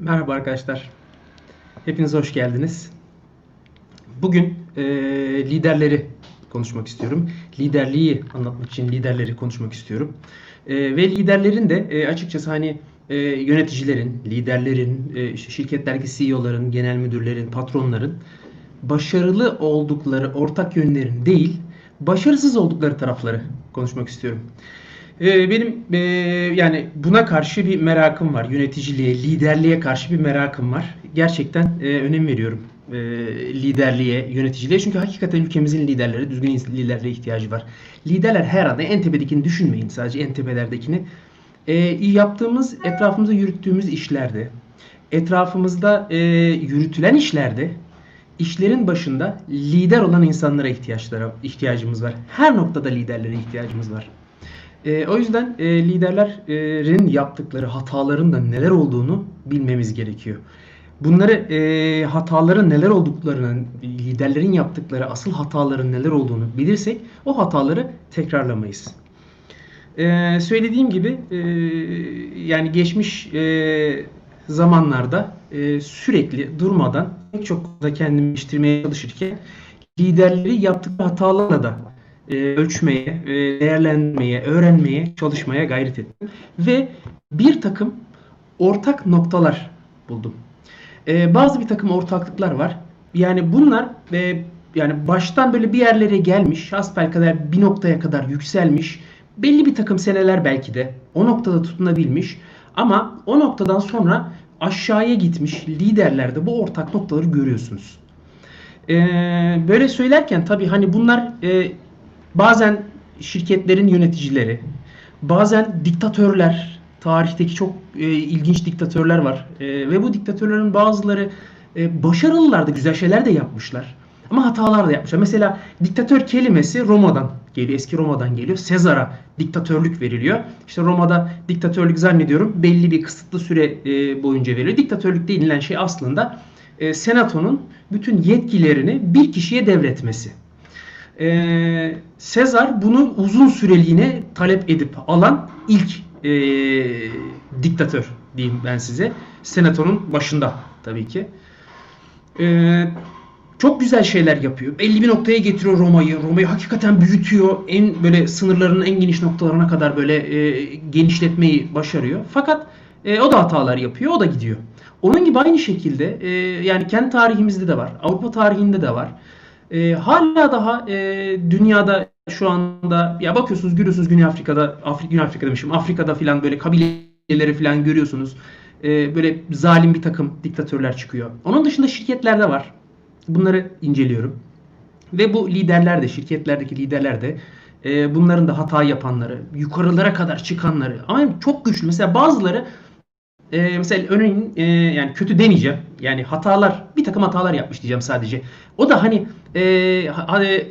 Merhaba arkadaşlar. Hepiniz hoş geldiniz. Bugün e, liderleri konuşmak istiyorum. Liderliği anlatmak için liderleri konuşmak istiyorum. E, ve liderlerin de e, açıkçası hani e, yöneticilerin, liderlerin, e, şirketlerdeki CEO'ların, genel müdürlerin, patronların başarılı oldukları ortak yönlerin değil, başarısız oldukları tarafları konuşmak istiyorum. Ee, benim e, yani buna karşı bir merakım var. Yöneticiliğe, liderliğe karşı bir merakım var. Gerçekten e, önem veriyorum e, liderliğe, yöneticiliğe. Çünkü hakikaten ülkemizin liderleri, düzgün liderlere ihtiyacı var. Liderler her anda en tepedekini düşünmeyin sadece en tepelerdekini. E, yaptığımız, etrafımızda yürüttüğümüz işlerde, etrafımızda e, yürütülen işlerde işlerin başında lider olan insanlara ihtiyaçlara ihtiyacımız var. Her noktada liderlere ihtiyacımız var. E, o yüzden e, liderlerin yaptıkları hataların da neler olduğunu bilmemiz gerekiyor. Bunları e, hataların neler olduklarını, liderlerin yaptıkları asıl hataların neler olduğunu bilirsek o hataları tekrarlamayız. E, söylediğim gibi e, yani geçmiş e, zamanlarda e, sürekli durmadan pek çok da kendimi geliştirmeye çalışırken liderleri yaptıkları hatalarla da e, ölçmeye, e, değerlendirmeye, öğrenmeye, çalışmaya gayret ettim. Ve bir takım ortak noktalar buldum. E, bazı bir takım ortaklıklar var. Yani bunlar e, yani baştan böyle bir yerlere gelmiş, kadar bir noktaya kadar yükselmiş, belli bir takım seneler belki de o noktada tutunabilmiş ama o noktadan sonra aşağıya gitmiş liderlerde bu ortak noktaları görüyorsunuz. Ee, böyle söylerken tabii hani bunlar e, bazen şirketlerin yöneticileri, bazen diktatörler, tarihteki çok e, ilginç diktatörler var. E, ve bu diktatörlerin bazıları e, başarılılar da güzel şeyler de yapmışlar. Ama hatalar da yapmışlar. Mesela diktatör kelimesi Roma'dan geliyor. Eski Roma'dan geliyor. Sezar'a diktatörlük veriliyor. İşte Roma'da diktatörlük zannediyorum belli bir kısıtlı süre e, boyunca veriliyor. Diktatörlük denilen şey aslında e, senatonun bütün yetkilerini bir kişiye devretmesi. E, Sezar bunu uzun süreliğine talep edip alan ilk e, diktatör diyeyim ben size. Senatonun başında tabii ki. E, çok güzel şeyler yapıyor. Belli bir noktaya getiriyor Roma'yı. Roma'yı hakikaten büyütüyor. En böyle sınırlarının en geniş noktalarına kadar böyle e, genişletmeyi başarıyor. Fakat e, o da hatalar yapıyor. O da gidiyor. Onun gibi aynı şekilde e, yani kendi tarihimizde de var. Avrupa tarihinde de var. E, hala daha e, dünyada şu anda ya bakıyorsunuz görüyorsunuz Güney Afrika'da Afrik Güney Afrika demişim. Afrika'da filan böyle kabileleri filan görüyorsunuz. E, böyle zalim bir takım diktatörler çıkıyor. Onun dışında şirketlerde var. Bunları inceliyorum. Ve bu liderler de, şirketlerdeki liderler de e, bunların da hata yapanları, yukarılara kadar çıkanları ama çok güçlü. Mesela bazıları e, mesela örneğin e, yani kötü demeyeceğim. Yani hatalar, bir takım hatalar yapmış diyeceğim sadece. O da hani e,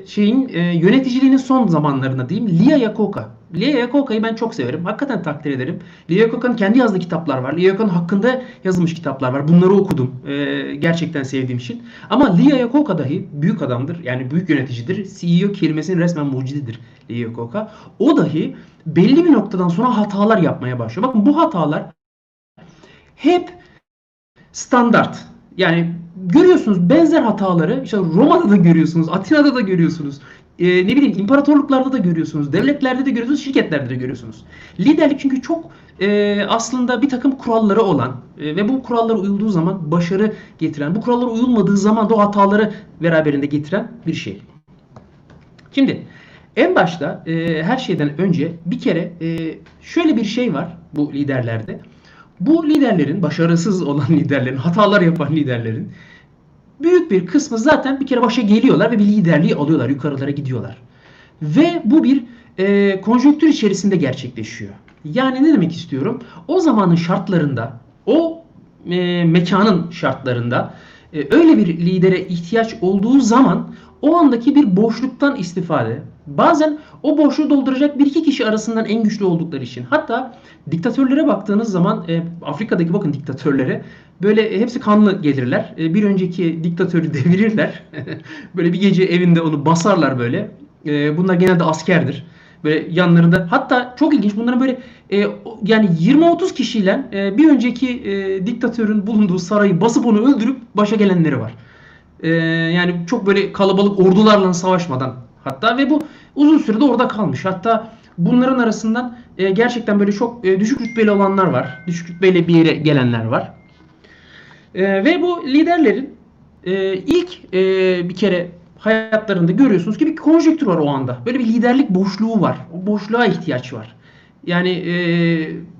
şeyin e, yöneticiliğinin son zamanlarında diyeyim Lia Yakoka. Lia Yakoka'yı ben çok severim. Hakikaten takdir ederim. Lia Yakoka'nın kendi yazdığı kitaplar var. Lia Yakoka'nın hakkında yazılmış kitaplar var. Bunları okudum. E, gerçekten sevdiğim için. Ama Lia Yakoka dahi büyük adamdır. Yani büyük yöneticidir. CEO kelimesinin resmen mucididir Lia Yakoka. O dahi belli bir noktadan sonra hatalar yapmaya başlıyor. Bakın bu hatalar hep standart. Yani görüyorsunuz benzer hataları işte Roma'da da görüyorsunuz, Atina'da da görüyorsunuz. Ee, ne bileyim imparatorluklarda da görüyorsunuz, devletlerde de görüyorsunuz, şirketlerde de görüyorsunuz. Liderlik çünkü çok e, aslında bir takım kuralları olan e, ve bu kurallara uyulduğu zaman başarı getiren, bu kurallara uyulmadığı zaman da o hataları beraberinde getiren bir şey. Şimdi en başta e, her şeyden önce bir kere e, şöyle bir şey var bu liderlerde. Bu liderlerin, başarısız olan liderlerin, hatalar yapan liderlerin büyük bir kısmı zaten bir kere başa geliyorlar ve bir liderliği alıyorlar, yukarılara gidiyorlar. Ve bu bir e, konjonktür içerisinde gerçekleşiyor. Yani ne demek istiyorum? O zamanın şartlarında, o e, mekanın şartlarında e, öyle bir lidere ihtiyaç olduğu zaman o andaki bir boşluktan istifade. Bazen o boşluğu dolduracak bir iki kişi arasından en güçlü oldukları için. Hatta diktatörlere baktığınız zaman e, Afrika'daki bakın diktatörlere böyle hepsi kanlı gelirler. E, bir önceki diktatörü devirirler. böyle bir gece evinde onu basarlar böyle. E, bunlar genelde askerdir. Böyle yanlarında hatta çok ilginç bunların böyle e, yani 20-30 kişiyle e, bir önceki e, diktatörün bulunduğu sarayı basıp onu öldürüp başa gelenleri var. E, yani çok böyle kalabalık ordularla savaşmadan hatta ve bu uzun sürede orada kalmış. Hatta bunların arasından e, gerçekten böyle çok e, düşük rütbeli olanlar var. Düşük rütbeyle bir yere gelenler var. E, ve bu liderlerin e, ilk e, bir kere hayatlarında görüyorsunuz ki bir konjektür var o anda. Böyle bir liderlik boşluğu var. O boşluğa ihtiyaç var. Yani e,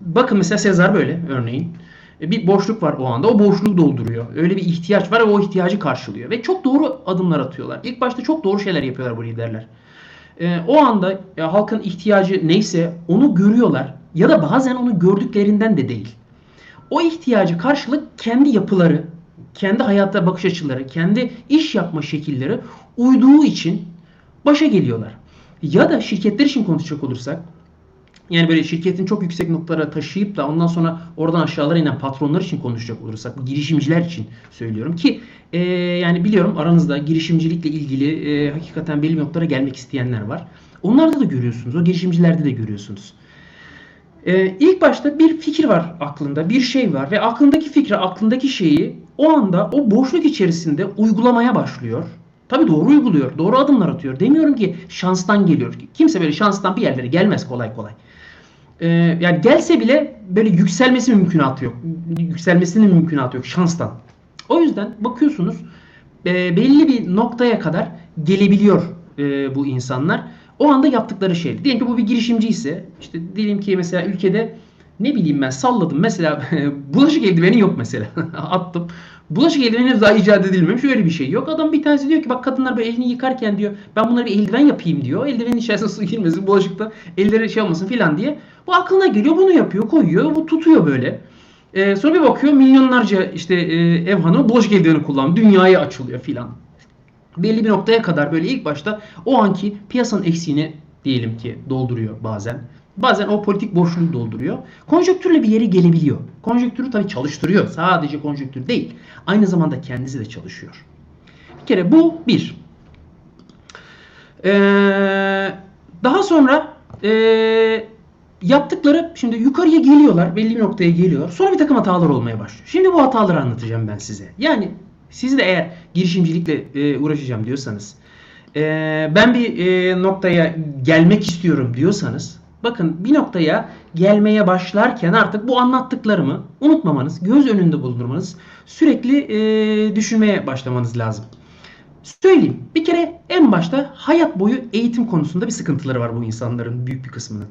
bakın mesela Sezar böyle örneğin. E, bir boşluk var o anda. O boşluğu dolduruyor. Öyle bir ihtiyaç var ve o ihtiyacı karşılıyor. Ve çok doğru adımlar atıyorlar. İlk başta çok doğru şeyler yapıyorlar bu liderler. E, o anda ya, halkın ihtiyacı neyse onu görüyorlar. Ya da bazen onu gördüklerinden de değil. O ihtiyacı karşılık kendi yapıları, kendi hayatta bakış açıları, kendi iş yapma şekilleri uyduğu için başa geliyorlar. Ya da şirketler için konuşacak olursak yani böyle şirketin çok yüksek noktalara taşıyıp da ondan sonra oradan aşağılara inen patronlar için konuşacak olursak, girişimciler için söylüyorum ki e, yani biliyorum aranızda girişimcilikle ilgili e, hakikaten belli noktalara gelmek isteyenler var. Onlarda da görüyorsunuz, o girişimcilerde de görüyorsunuz. E, ilk başta bir fikir var aklında, bir şey var ve aklındaki fikri, aklındaki şeyi o anda o boşluk içerisinde uygulamaya başlıyor. Tabi doğru uyguluyor, doğru adımlar atıyor. Demiyorum ki şanstan geliyor. Kimse böyle şanstan bir yerlere gelmez kolay kolay e, yani gelse bile böyle yükselmesi mümkünatı yok. Yükselmesinin mümkünatı yok şanstan. O yüzden bakıyorsunuz e, belli bir noktaya kadar gelebiliyor e, bu insanlar. O anda yaptıkları şey. Diyelim ki bu bir girişimci ise işte diyelim ki mesela ülkede ne bileyim ben salladım. Mesela bulaşık eldiveni yok mesela. Attım. Bulaşık eldiveni daha icat edilmemiş. Öyle bir şey yok. Adam bir tanesi diyor ki bak kadınlar böyle elini yıkarken diyor ben bunları bir eldiven yapayım diyor. Eldivenin içerisine su girmesin. Bulaşıkta elleri şey olmasın filan diye. Bu aklına geliyor bunu yapıyor koyuyor. Bu tutuyor böyle. Ee, sonra bir bakıyor milyonlarca işte e, ev hanımı bulaşık eldiveni kullanıyor. Dünyaya açılıyor filan. Belli bir noktaya kadar böyle ilk başta o anki piyasanın eksiğini diyelim ki dolduruyor bazen. Bazen o politik boşluğu dolduruyor. Konjonktürle bir yere gelebiliyor. Konjonktürü tabii çalıştırıyor. Sadece konjonktür değil. Aynı zamanda kendisi de çalışıyor. Bir kere bu bir. Ee, daha sonra e, yaptıkları şimdi yukarıya geliyorlar. Belli bir noktaya geliyor. Sonra bir takım hatalar olmaya başlıyor. Şimdi bu hataları anlatacağım ben size. Yani siz de eğer girişimcilikle e, uğraşacağım diyorsanız e, ben bir e, noktaya gelmek istiyorum diyorsanız bakın bir noktaya gelmeye başlarken artık bu anlattıklarımı unutmamanız, göz önünde bulundurmanız, sürekli e, düşünmeye başlamanız lazım. Söyleyeyim. Bir kere en başta hayat boyu eğitim konusunda bir sıkıntıları var bu insanların büyük bir kısmının.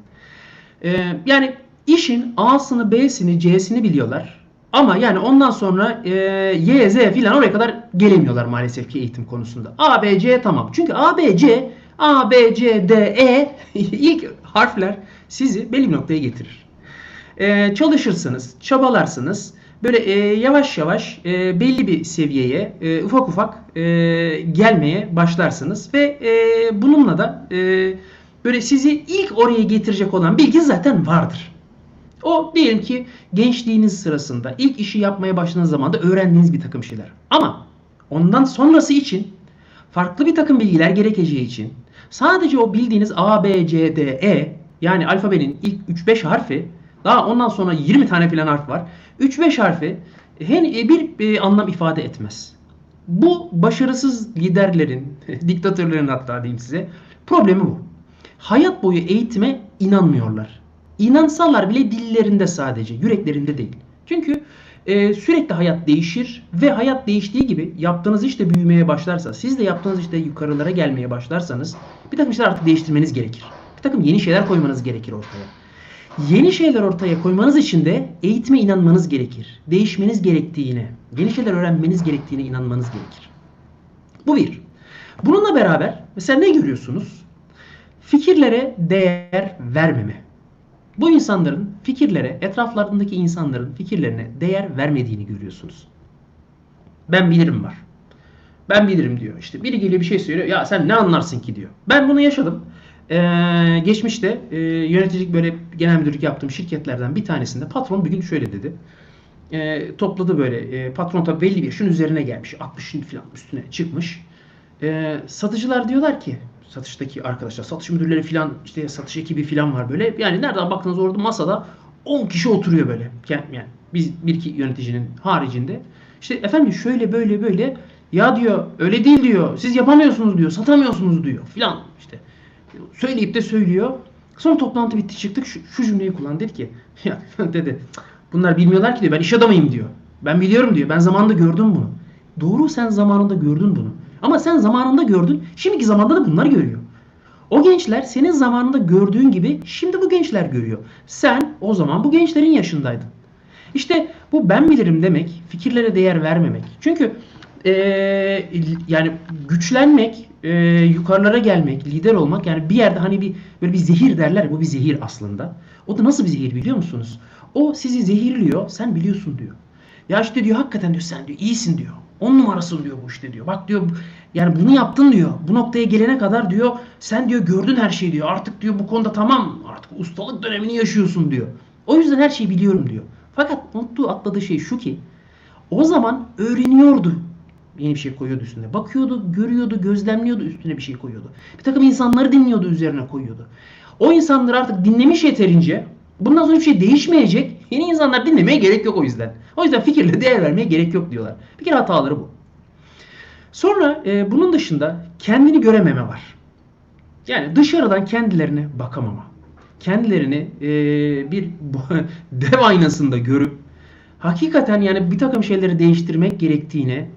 Ee, yani işin A'sını, B'sini, C'sini biliyorlar. Ama yani ondan sonra e, Y, Z filan oraya kadar gelemiyorlar maalesef ki eğitim konusunda. A, B, C tamam. Çünkü A, B, C, A, B, C, D, E ilk harfler sizi belli bir noktaya getirir. Ee, çalışırsınız, çabalarsınız. Böyle e, yavaş yavaş e, belli bir seviyeye e, ufak ufak e, gelmeye başlarsınız. Ve e, bununla da e, böyle sizi ilk oraya getirecek olan bilgi zaten vardır. O diyelim ki gençliğiniz sırasında ilk işi yapmaya başladığınız zaman da öğrendiğiniz bir takım şeyler. Ama ondan sonrası için farklı bir takım bilgiler gerekeceği için sadece o bildiğiniz A, B, C, D, E yani alfabenin ilk 3-5 harfi daha ondan sonra 20 tane filan harf var. 3-5 harfi bir e, anlam ifade etmez. Bu başarısız liderlerin, diktatörlerin hatta diyeyim size problemi bu hayat boyu eğitime inanmıyorlar. İnansalar bile dillerinde sadece, yüreklerinde değil. Çünkü e, sürekli hayat değişir ve hayat değiştiği gibi yaptığınız iş de büyümeye başlarsa, siz de yaptığınız işte yukarılara gelmeye başlarsanız bir takım şeyler artık değiştirmeniz gerekir. Bir takım yeni şeyler koymanız gerekir ortaya. Yeni şeyler ortaya koymanız için de eğitime inanmanız gerekir. Değişmeniz gerektiğine, yeni şeyler öğrenmeniz gerektiğine inanmanız gerekir. Bu bir. Bununla beraber mesela ne görüyorsunuz? Fikirlere değer vermeme. Bu insanların fikirlere, etraflarındaki insanların fikirlerine değer vermediğini görüyorsunuz. Ben bilirim var. Ben bilirim diyor. İşte biri geliyor bir şey söylüyor. Ya sen ne anlarsın ki diyor. Ben bunu yaşadım. Ee, geçmişte e, yöneticilik böyle genel müdürlük yaptığım şirketlerden bir tanesinde patron bir gün şöyle dedi. E, topladı böyle. E, patron tabii belli bir yaşın üzerine gelmiş. 60'ın falan üstüne çıkmış. E, satıcılar diyorlar ki satıştaki arkadaşlar, satış müdürleri filan, işte satış ekibi filan var böyle. Yani nereden baktığınız orada masada 10 kişi oturuyor böyle. Yani, biz bir iki yöneticinin haricinde. İşte efendim şöyle böyle böyle ya diyor öyle değil diyor. Siz yapamıyorsunuz diyor. Satamıyorsunuz diyor filan işte. Söyleyip de söylüyor. Sonra toplantı bitti çıktık şu, şu cümleyi kullan dedi ki ya dedi bunlar bilmiyorlar ki diyor ben iş adamıyım diyor. Ben biliyorum diyor. Ben zamanında gördüm bunu. Doğru sen zamanında gördün bunu. Ama sen zamanında gördün. Şimdiki zamanda da bunlar görüyor. O gençler senin zamanında gördüğün gibi şimdi bu gençler görüyor. Sen o zaman bu gençlerin yaşındaydın. İşte bu ben bilirim demek, fikirlere değer vermemek. Çünkü eee, yani güçlenmek, eee, yukarılara gelmek, lider olmak yani bir yerde hani bir böyle bir zehir derler bu bir zehir aslında. O da nasıl bir zehir biliyor musunuz? O sizi zehirliyor, sen biliyorsun diyor. Ya işte diyor hakikaten diyor sen diyor iyisin diyor. On numarasın diyor bu işte diyor. Bak diyor yani bunu yaptın diyor. Bu noktaya gelene kadar diyor sen diyor gördün her şeyi diyor. Artık diyor bu konuda tamam artık ustalık dönemini yaşıyorsun diyor. O yüzden her şeyi biliyorum diyor. Fakat unuttuğu atladığı şey şu ki o zaman öğreniyordu. Yeni bir şey koyuyordu üstüne. Bakıyordu, görüyordu, gözlemliyordu, üstüne bir şey koyuyordu. Bir takım insanları dinliyordu, üzerine koyuyordu. O insanları artık dinlemiş yeterince bundan sonra hiçbir şey değişmeyecek. Yeni insanlar dinlemeye gerek yok o yüzden. O yüzden fikirle değer vermeye gerek yok diyorlar. Bir kere hataları bu. Sonra e, bunun dışında kendini görememe var. Yani dışarıdan kendilerine bakamama. Kendilerini e, bir dev aynasında görüp hakikaten yani bir takım şeyleri değiştirmek gerektiğine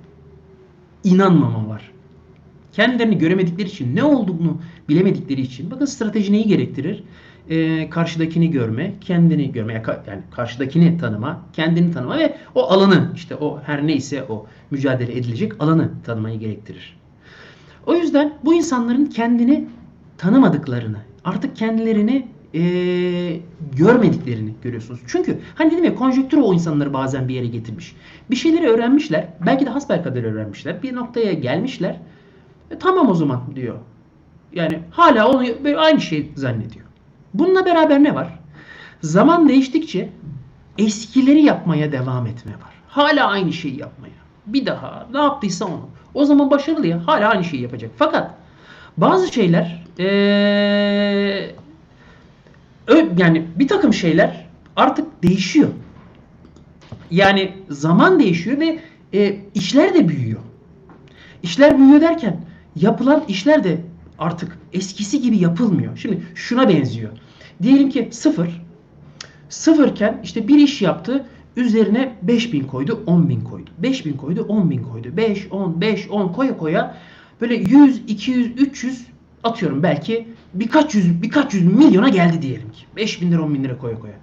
inanmama var. Kendilerini göremedikleri için ne olduğunu bilemedikleri için bakın strateji neyi gerektirir? Ee, karşıdakini görme, kendini görme, yani ka- yani karşıdakini tanıma, kendini tanıma ve o alanı işte o her neyse o mücadele edilecek alanı tanımayı gerektirir. O yüzden bu insanların kendini tanımadıklarını, artık kendilerini eee, görmediklerini görüyorsunuz. Çünkü hani dedim ya konjonktür o insanları bazen bir yere getirmiş. Bir şeyleri öğrenmişler. Belki de hasbelkader öğrenmişler. Bir noktaya gelmişler. E, tamam o zaman diyor. Yani hala onu böyle aynı şey zannediyor. Bununla beraber ne var? Zaman değiştikçe eskileri yapmaya devam etme var. Hala aynı şeyi yapmaya. Bir daha ne yaptıysa onu. O zaman başarılı ya. Hala aynı şeyi yapacak. Fakat bazı şeyler eee, ö- yani bir takım şeyler artık değişiyor. Yani zaman değişiyor ve e, işler de büyüyor. İşler büyüyor derken yapılan işler de artık eskisi gibi yapılmıyor. Şimdi şuna benziyor. Diyelim ki sıfır. Sıfırken işte bir iş yaptı. Üzerine 5000 koydu, 10.000 koydu. 5000 koydu, 10.000 koydu. 5, 10, 5, 10 koya koya böyle 100, 200, 300 atıyorum belki birkaç yüz, birkaç yüz milyona geldi diyelim ki. 5000 lira, 10 bin lira koya koya.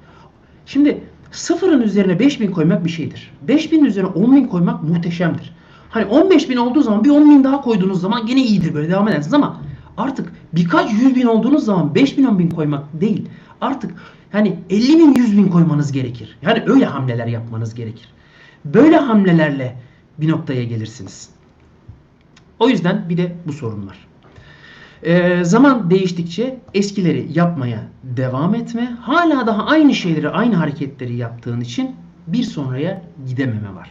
Şimdi sıfırın üzerine 5000 koymak bir şeydir. 5000 üzerine 10.000 koymak muhteşemdir. Hani 15 bin olduğu zaman bir 10 bin daha koyduğunuz zaman gene iyidir böyle devam edersiniz ama artık birkaç yüz bin olduğunuz zaman 5 bin 10 bin koymak değil. Artık hani 50 bin 100 bin koymanız gerekir. Yani öyle hamleler yapmanız gerekir. Böyle hamlelerle bir noktaya gelirsiniz. O yüzden bir de bu sorun var. Ee, zaman değiştikçe eskileri yapmaya devam etme, hala daha aynı şeyleri, aynı hareketleri yaptığın için bir sonraya gidememe var.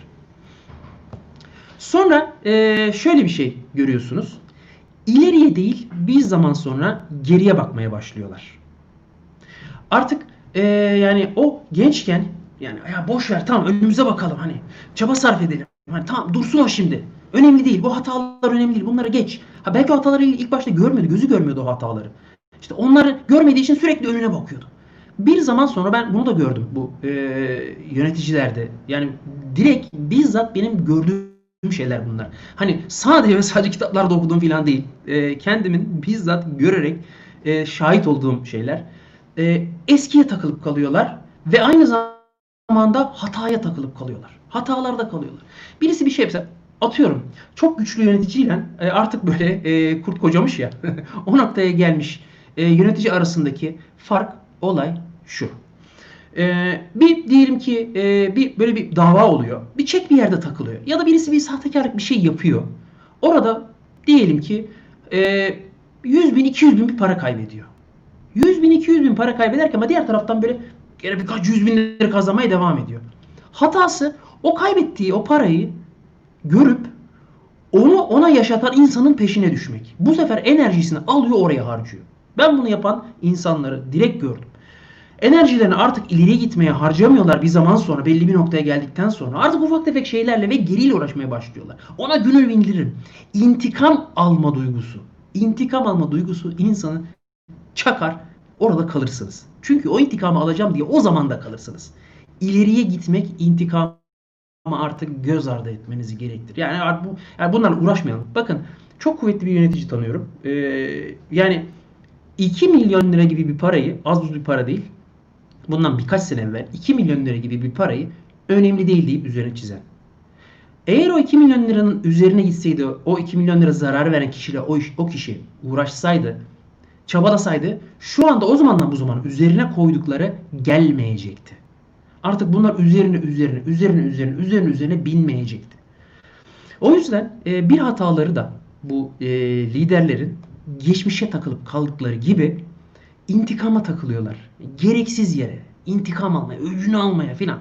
Sonra eee, şöyle bir şey görüyorsunuz. İleriye değil bir zaman sonra geriye bakmaya başlıyorlar. Artık eee, yani o gençken yani ya boş ver tamam önümüze bakalım hani çaba sarf edelim. Hani tamam dursun o şimdi. Önemli değil. Bu hatalar önemli değil. Bunları geç. Ha belki hataları ilk başta görmüyordu. Gözü görmüyordu o hataları. İşte onları görmediği için sürekli önüne bakıyordu. Bir zaman sonra ben bunu da gördüm bu e, yöneticilerde. Yani direkt bizzat benim gördüğüm şeyler bunlar. Hani sadece ve sadece kitaplarda okuduğum falan değil. E, kendimin bizzat görerek e, şahit olduğum şeyler. E, eskiye takılıp kalıyorlar ve aynı zamanda hataya takılıp kalıyorlar. Hatalarda kalıyorlar. Birisi bir şey yapsa atıyorum çok güçlü yöneticiyle e, artık böyle e, kurt kocamış ya o noktaya gelmiş e, yönetici arasındaki fark olay şu. E, bir diyelim ki e, bir böyle bir dava oluyor. Bir çek bir yerde takılıyor. Ya da birisi bir sahtekarlık bir şey yapıyor. Orada diyelim ki e, 100 bin 200 bin bir para kaybediyor. 100 bin 200 bin para kaybederken ama diğer taraftan böyle gene birkaç yüz bin lira kazanmaya devam ediyor. Hatası o kaybettiği o parayı görüp onu ona yaşatan insanın peşine düşmek. Bu sefer enerjisini alıyor oraya harcıyor. Ben bunu yapan insanları direkt gördüm. Enerjilerini artık ileriye gitmeye harcamıyorlar bir zaman sonra belli bir noktaya geldikten sonra. Artık ufak tefek şeylerle ve geriyle uğraşmaya başlıyorlar. Ona gönül bindiririm. İntikam alma duygusu. İntikam alma duygusu insanı çakar orada kalırsınız. Çünkü o intikamı alacağım diye o zaman da kalırsınız. İleriye gitmek intikam ama artık göz ardı etmenizi gerektir. Yani, bu, yani bunlarla uğraşmayalım. Bakın çok kuvvetli bir yönetici tanıyorum. Ee, yani 2 milyon lira gibi bir parayı az buz bir para değil. Bundan birkaç sene evvel 2 milyon lira gibi bir parayı önemli değil deyip üzerine çizen. Eğer o 2 milyon liranın üzerine gitseydi o 2 milyon lira zarar veren kişiyle o, iş, o kişi uğraşsaydı çabalasaydı şu anda o zamandan bu zamana üzerine koydukları gelmeyecekti. Artık bunlar üzerine üzerine üzerine üzerine üzerine üzerine binmeyecekti. O yüzden e, bir hataları da bu e, liderlerin geçmişe takılıp kaldıkları gibi intikama takılıyorlar. Gereksiz yere intikam almaya, öcünü almaya filan.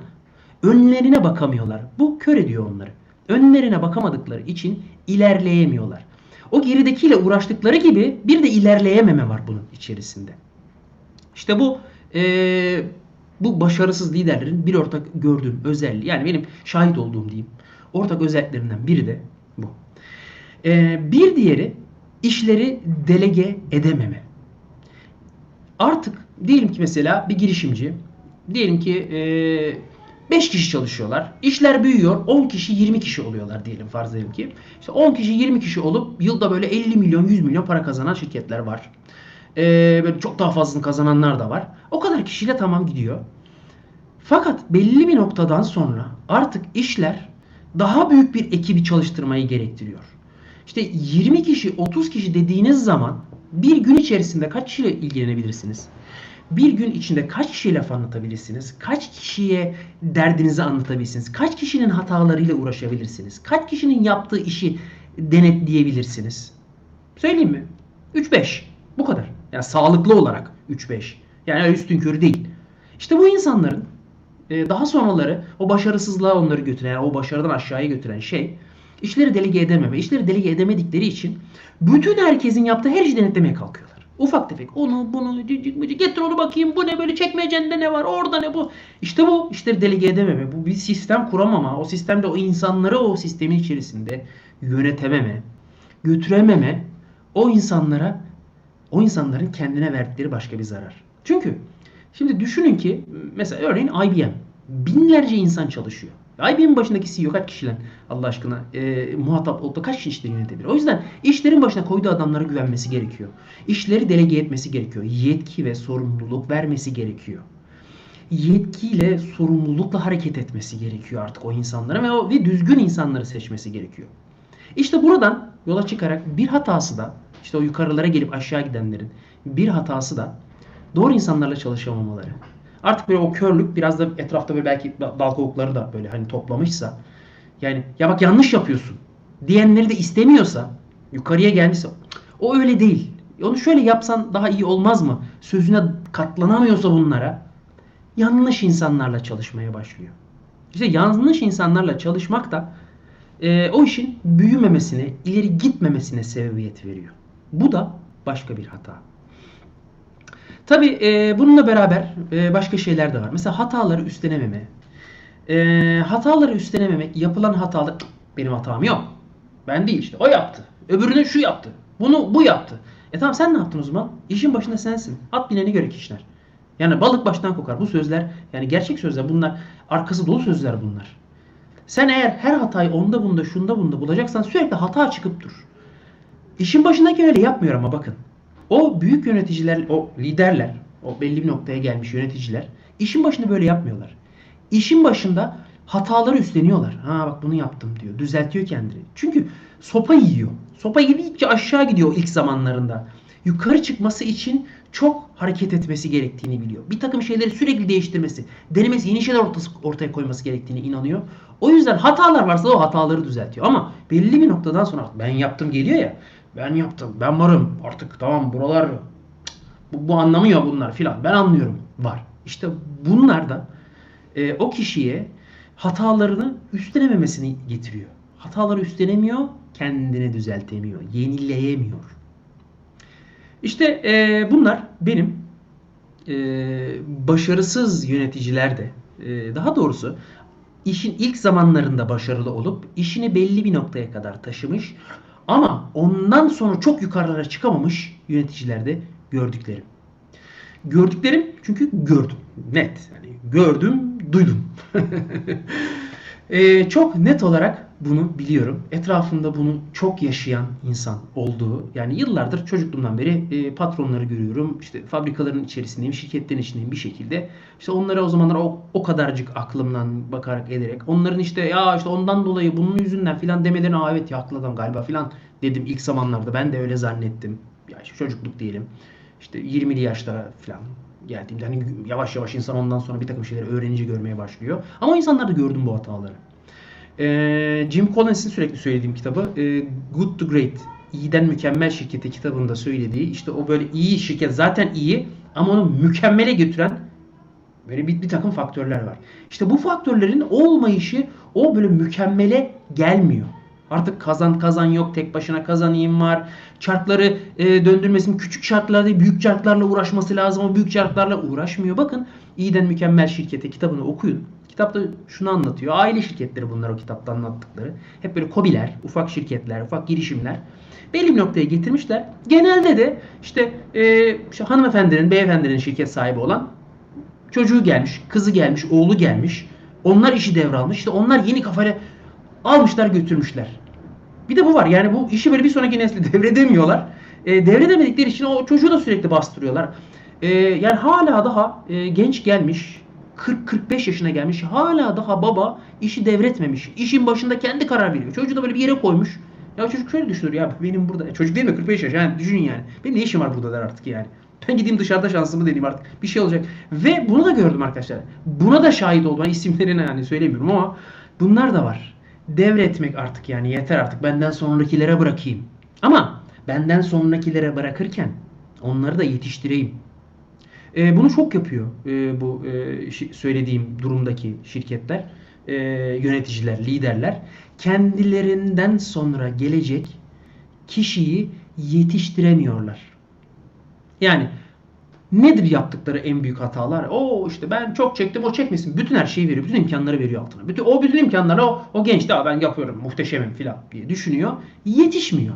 Önlerine bakamıyorlar. Bu kör ediyor onları. Önlerine bakamadıkları için ilerleyemiyorlar. O geridekiyle uğraştıkları gibi bir de ilerleyememe var bunun içerisinde. İşte bu e, bu başarısız liderlerin bir ortak gördüğüm özelliği yani benim şahit olduğum diyeyim ortak özelliklerinden biri de bu. E, bir diğeri işleri delege edememe. Artık diyelim ki mesela bir girişimci diyelim ki 5 kişi çalışıyorlar. İşler büyüyor. 10 kişi 20 kişi oluyorlar diyelim farz edelim ki. İşte 10 kişi 20 kişi olup yılda böyle 50 milyon 100 milyon para kazanan şirketler var. Ee, böyle çok daha fazlasını kazananlar da var. O kadar kişiyle tamam gidiyor. Fakat belli bir noktadan sonra artık işler daha büyük bir ekibi çalıştırmayı gerektiriyor. İşte 20 kişi 30 kişi dediğiniz zaman bir gün içerisinde kaç kişiyle ilgilenebilirsiniz? Bir gün içinde kaç kişiye laf anlatabilirsiniz? Kaç kişiye derdinizi anlatabilirsiniz? Kaç kişinin hatalarıyla uğraşabilirsiniz? Kaç kişinin yaptığı işi denetleyebilirsiniz? Söyleyeyim mi? 3-5. Bu kadar. Yani sağlıklı olarak 3-5. Yani üstün körü değil. İşte bu insanların e, daha sonraları o başarısızlığa onları götüren, o başarıdan aşağıya götüren şey işleri delege edememe. İşleri delege edemedikleri için bütün herkesin yaptığı her şeyi denetlemeye kalkıyorlar. Ufak tefek onu bunu cicik micik getir onu bakayım bu ne böyle çekmecende ne var orada ne bu. İşte bu işleri delege edememe. Bu bir sistem kuramama. O sistemde o insanları o sistemin içerisinde yönetememe, götürememe o insanlara o insanların kendine verdikleri başka bir zarar. Çünkü şimdi düşünün ki mesela örneğin IBM binlerce insan çalışıyor. IBM'in başındaki CEO kaç kişiyle Allah aşkına e, muhatap olup da kaç kişi işleri yönetebilir? O yüzden işlerin başına koyduğu adamlara güvenmesi gerekiyor. İşleri delege etmesi gerekiyor. Yetki ve sorumluluk vermesi gerekiyor. Yetkiyle, sorumlulukla hareket etmesi gerekiyor artık o insanlara ve, o, ve düzgün insanları seçmesi gerekiyor. İşte buradan yola çıkarak bir hatası da işte o yukarılara gelip aşağı gidenlerin bir hatası da doğru insanlarla çalışamamaları. Artık böyle o körlük biraz da etrafta böyle belki dal kovukları da böyle hani toplamışsa yani ya bak yanlış yapıyorsun diyenleri de istemiyorsa yukarıya gelmişse o öyle değil. Onu şöyle yapsan daha iyi olmaz mı? Sözüne katlanamıyorsa bunlara yanlış insanlarla çalışmaya başlıyor. İşte yanlış insanlarla çalışmak da e, o işin büyümemesine, ileri gitmemesine sebebiyet veriyor. Bu da başka bir hata. Tabi e, bununla beraber e, başka şeyler de var. Mesela hataları üstlenememe. E, hataları üstlenememek, yapılan hatalar benim hatam yok. Ben değil işte o yaptı. Öbürünün şu yaptı. Bunu bu yaptı. E tamam sen ne yaptın o zaman? İşin başında sensin. At bineni göre kişiler. Yani balık baştan kokar. Bu sözler yani gerçek sözler bunlar. Arkası dolu sözler bunlar. Sen eğer her hatayı onda bunda şunda bunda bulacaksan sürekli hata çıkıp dur. İşin başındaki öyle yapmıyor ama bakın. O büyük yöneticiler, o liderler, o belli bir noktaya gelmiş yöneticiler işin başında böyle yapmıyorlar. İşin başında hataları üstleniyorlar. Ha bak bunu yaptım diyor. Düzeltiyor kendini. Çünkü sopa yiyor. Sopa yedikçe aşağı gidiyor ilk zamanlarında. Yukarı çıkması için çok hareket etmesi gerektiğini biliyor. Bir takım şeyleri sürekli değiştirmesi, denemesi, yeni şeyler ortaya koyması gerektiğini inanıyor. O yüzden hatalar varsa o hataları düzeltiyor. Ama belli bir noktadan sonra ben yaptım geliyor ya. Ben yaptım. Ben varım. Artık tamam buralar bu, bu anlamıyor bunlar filan. Ben anlıyorum. Var. İşte bunlar da e, o kişiye hatalarını üstlenememesini getiriyor. Hataları üstlenemiyor, kendini düzeltemiyor, yenileyemiyor. İşte e, bunlar benim e, başarısız yöneticiler de e, daha doğrusu işin ilk zamanlarında başarılı olup işini belli bir noktaya kadar taşımış ama ondan sonra çok yukarılara çıkamamış yöneticilerde gördüklerim. Gördüklerim çünkü gördüm. Net. Yani gördüm, duydum. Ee, çok net olarak bunu biliyorum. Etrafımda bunu çok yaşayan insan olduğu. Yani yıllardır çocukluğumdan beri e, patronları görüyorum. İşte fabrikaların içerisindeyim, şirketlerin içindeyim bir şekilde. İşte onlara o zamanlar o, o kadarcık aklımdan bakarak ederek. Onların işte ya işte ondan dolayı bunun yüzünden filan demelerine aa evet ya haklı adam galiba filan dedim ilk zamanlarda. Ben de öyle zannettim. Ya işte çocukluk diyelim. İşte 20'li yaşlara filan geldiğimde hani yavaş yavaş insan ondan sonra bir takım şeyleri öğrenince görmeye başlıyor. Ama insanlarda gördüm bu hataları. Ee, Jim Collins'in sürekli söylediğim kitabı e, Good to Great, İyiden Mükemmel Şirketi kitabında söylediği işte o böyle iyi şirket zaten iyi ama onu mükemmele götüren böyle bir, bir takım faktörler var. İşte bu faktörlerin olmayışı o böyle mükemmele gelmiyor. Artık kazan kazan yok. Tek başına kazanayım var. Çarkları e, döndürmesin. Küçük çarklar büyük çarklarla uğraşması lazım. O büyük çarklarla uğraşmıyor. Bakın İyiden Mükemmel Şirketi kitabını okuyun. Kitapta şunu anlatıyor. Aile şirketleri bunlar o kitapta anlattıkları. Hep böyle kobiler, ufak şirketler, ufak girişimler. Belli bir noktaya getirmişler. Genelde de işte, e, işte hanımefendinin, beyefendinin şirket sahibi olan çocuğu gelmiş, kızı gelmiş, oğlu gelmiş. Onlar işi devralmış. İşte onlar yeni kafayla almışlar götürmüşler. Bir de bu var. Yani bu işi böyle bir sonraki nesli devredemiyorlar. E, devredemedikleri için o çocuğu da sürekli bastırıyorlar. E, yani hala daha e, genç gelmiş, 40-45 yaşına gelmiş, hala daha baba işi devretmemiş. İşin başında kendi karar veriyor. Çocuğu da böyle bir yere koymuş. Ya çocuk şöyle düşünür ya benim burada, çocuk değil mi 45 yaş yani düşünün yani. Benim ne işim var burada der artık yani. Ben gideyim dışarıda şansımı deneyeyim artık. Bir şey olacak. Ve bunu da gördüm arkadaşlar. Buna da şahit oldum. Ben isimlerini yani söylemiyorum ama bunlar da var. Devretmek artık yani yeter artık. Benden sonrakilere bırakayım. Ama benden sonrakilere bırakırken onları da yetiştireyim. E, bunu çok yapıyor e, bu e, söylediğim durumdaki şirketler, e, yöneticiler, liderler. Kendilerinden sonra gelecek kişiyi yetiştiremiyorlar. Yani nedir yaptıkları en büyük hatalar? O işte ben çok çektim o çekmesin. Bütün her şeyi veriyor. Bütün imkanları veriyor altına. Bütün, o bütün imkanları o, o genç daha ben yapıyorum muhteşemim filan diye düşünüyor. Yetişmiyor.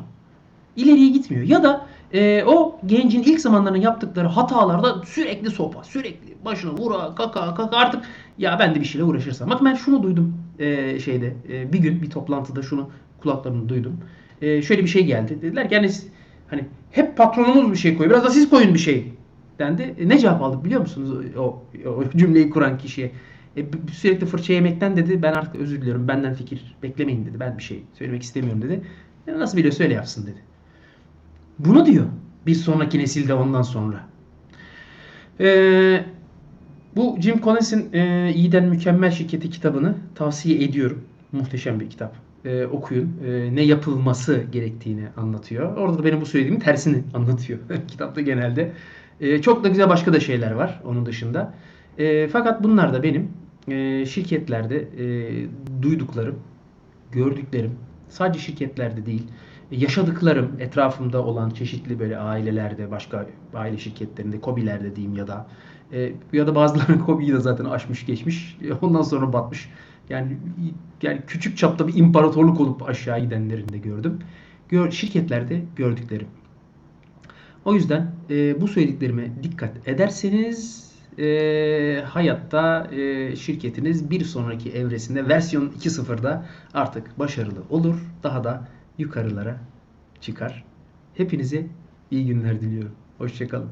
İleriye gitmiyor. Ya da e, o gencin ilk zamanlarında yaptıkları hatalarda sürekli sopa, sürekli başına vura, kaka, kaka artık ya ben de bir şeyle uğraşırsam. Bak ben şunu duydum e, şeyde e, bir gün bir toplantıda şunu kulaklarımı duydum. E, şöyle bir şey geldi. Dediler ki yani hani hep patronumuz bir şey koyuyor. Biraz da siz koyun bir şey dendi. E, ne cevap aldık biliyor musunuz o, o cümleyi kuran kişiye? E, sürekli fırça yemekten dedi ben artık özür diliyorum benden fikir beklemeyin dedi. Ben bir şey söylemek istemiyorum dedi. E, nasıl biliyor söyle yapsın dedi. Bunu diyor bir sonraki nesilde ondan sonra. Ee, bu Jim Collins'in e, İyiden Mükemmel Şirketi kitabını tavsiye ediyorum. Muhteşem bir kitap. E, okuyun. E, ne yapılması gerektiğini anlatıyor. Orada da benim bu söylediğimin tersini anlatıyor. Kitapta genelde. E, çok da güzel başka da şeyler var onun dışında. E, fakat bunlar da benim e, şirketlerde e, duyduklarım, gördüklerim, sadece şirketlerde değil, yaşadıklarım etrafımda olan çeşitli böyle ailelerde, başka aile şirketlerinde, kobilerde diyeyim ya da e, ya da bazıları kobiyi de zaten aşmış geçmiş. Ondan sonra batmış. Yani yani küçük çapta bir imparatorluk olup aşağı gidenlerini de gördüm. Gör, şirketlerde gördüklerim. O yüzden e, bu söylediklerime dikkat ederseniz e, hayatta e, şirketiniz bir sonraki evresinde versiyon 2.0'da artık başarılı olur. Daha da yukarılara çıkar. Hepinize iyi günler diliyorum. Hoşçakalın.